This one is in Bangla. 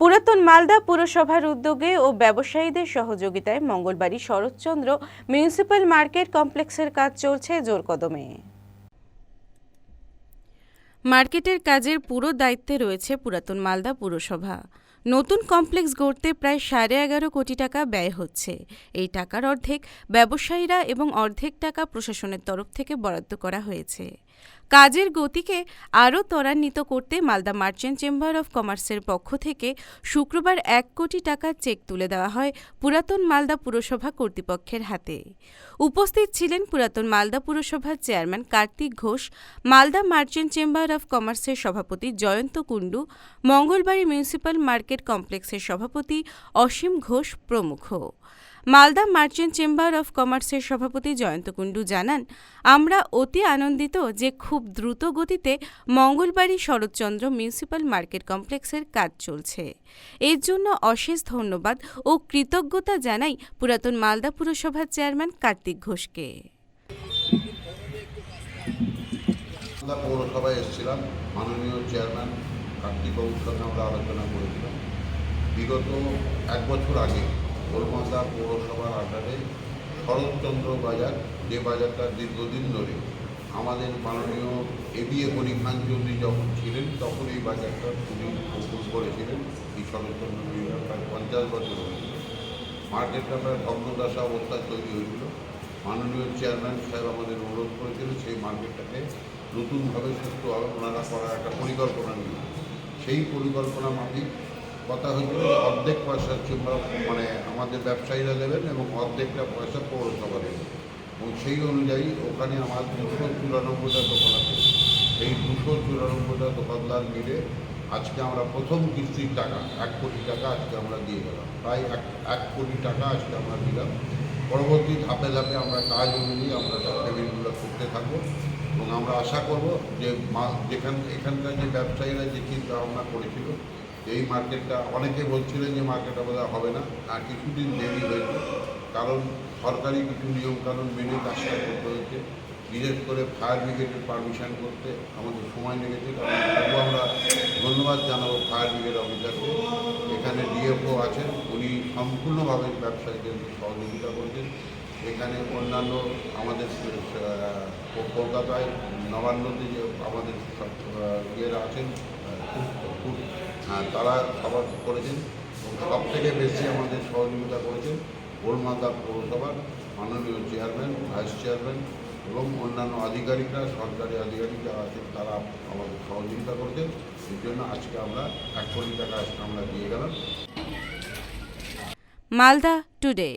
পুরাতন মালদা পুরসভার উদ্যোগে ও ব্যবসায়ীদের সহযোগিতায় মঙ্গলবারই শরৎচন্দ্র মিউনিসিপ্যাল মার্কেট কমপ্লেক্সের কাজ চলছে জোর কদমে মার্কেটের কাজের পুরো দায়িত্বে রয়েছে পুরাতন মালদা পুরসভা। নতুন কমপ্লেক্স গড়তে প্রায় সাড়ে এগারো কোটি টাকা ব্যয় হচ্ছে। এই টাকার অর্ধেক ব্যবসায়ীরা এবং অর্ধেক টাকা প্রশাসনের তরফ থেকে বরাদ্দ করা হয়েছে। কাজের গতিকে আরও ত্বরান্বিত করতে মালদা মার্চেন্ট চেম্বার অফ কমার্সের পক্ষ থেকে শুক্রবার এক কোটি টাকার চেক তুলে দেওয়া হয় পুরাতন মালদা পুরসভা কর্তৃপক্ষের হাতে। উপস্থিত ছিলেন পুরাতন মালদা পুরসভার chairman Kartik Ghosh, Malda merchant chamber of কমার্সের সভাপতি জয়ন্ত কুণ্ডু, মঙ্গলবাড়ি মিউনিসিপ্যাল মার্কেট কমপ্লেক্সের সভাপতি অসীম ঘোষ প্রমুখ। মালদা মার্চেন্ট চেম্বার অফ কমার্সের সভাপতি জয়ন্ত কুণ্ডু জানান, আমরা অতি আনন্দিত যে খুব দ্রুত গতিতে মঙ্গলবাড়ি শরৎচন্দ্র মিউনিসিপ্যাল মার্কেট কমপ্লেক্সের কাজ চলছে। এর জন্য অশেষ ধন্যবাদ ও কৃতজ্ঞতা জানাই পুরাতন মালদা পুরসভার চেয়ারম্যান কার্তিক ঘোষকে। পৌরসভায় এসেছিলাম, মাননীয় চেয়ারম্যান কার্তিক আমরা আলোচনা করেছিলাম। বিগত এক বছর আগে কলকাতা পৌরসভার আন্ডারে শরৎচন্দ্র বাজার, যে বাজারটা দীর্ঘদিন ধরে আমাদের মাননীয় A B A Khan Chowdhury যখন ছিলেন, তখন এই বাজারটা উনি ওপেন করেছিলেন। এই শরৎচন্দ্র বাজার প্রায় পঞ্চাশ বছর হয়েছিল মার্কেটটা প্রায় ভগ্নদশা অবস্থায় তৈরি হয়েছিল। মাননীয় চেয়ারম্যান সাহেব আমাদের অনুরোধ করেছিলেন সেই মার্কেটটাকে নতুনভাবে সুস্থভাবে ওনারা করার একটা পরিকল্পনা নিয়ে। সেই পরিকল্পনা মাফিক কথা হয়েছিল অর্ধেক পয়সা মানে আমাদের ব্যবসায়ীরা দেবেন এবং অর্ধেকটা পয়সা পৌরসভা দেবে এবং সেই অনুযায়ী ওখানে আমার দুশো চুরানব্বইটা দোকান আছে। এই দুশো চুরানব্বইটা দোকানদার মিলে আজকে আমরা প্রথম কিস্তির টাকা, এক কোটি টাকা আজকে আমরা দিয়ে গেলাম। প্রায় এক এক কোটি টাকা আজকে আমরা দিলাম। পরবর্তী ধাপে ধাপে আমরা কাজ অনুযায়ী আমরা তার পেমেন্টগুলো করতে থাকব। এবং আমরা আশা করব যে মা- যেখান, এখানকার যে ব্যবসায়ীরা যে চিন্তা ভাবনা করেছিল এই মার্কেটটা অনেকে বলছিলেন যে মার্কেটটা বোধহয় হবে না আর কিছুদিন দেরি হয়েছে। কারণ সরকারি কিছু নিয়মকানুন মেনে কাজটা করতে হয়েছে। বিশেষ করে ফায়ার ব্রিগেডের পারমিশন করতে আমাদের সময় লেগেছে। কারণ তবুও আমরা ধন্যবাদ জানাব ফায়ার ব্রিগেড অফিসারকে। এখানে ডিএফও আছেন উনি সম্পূর্ণভাবে ব্যবসায়ীদের সহযোগিতা করছেন। এখানে অন্যান্য আমাদের কলকাতায় নবান্নতে যে আমাদের সব, ইয়েরা আছেন তারা খাবার করেছেন। সব থেকে বেশি আমাদের সহযোগিতা করেছেন গোলমালদা পৌরসভার মাননীয় চেয়ারম্যান, ভাইস চেয়ারম্যান এবং অন্যান্য আধিকারিকরা, সরকারি আধিকারিক যারা আছেন, তারা আমাদের সহযোগিতা করেছেন। এই জন্য আজকে আমরা এক কোটি টাকা আজকে আমরা দিয়ে গেলাম। মালদা টুডে।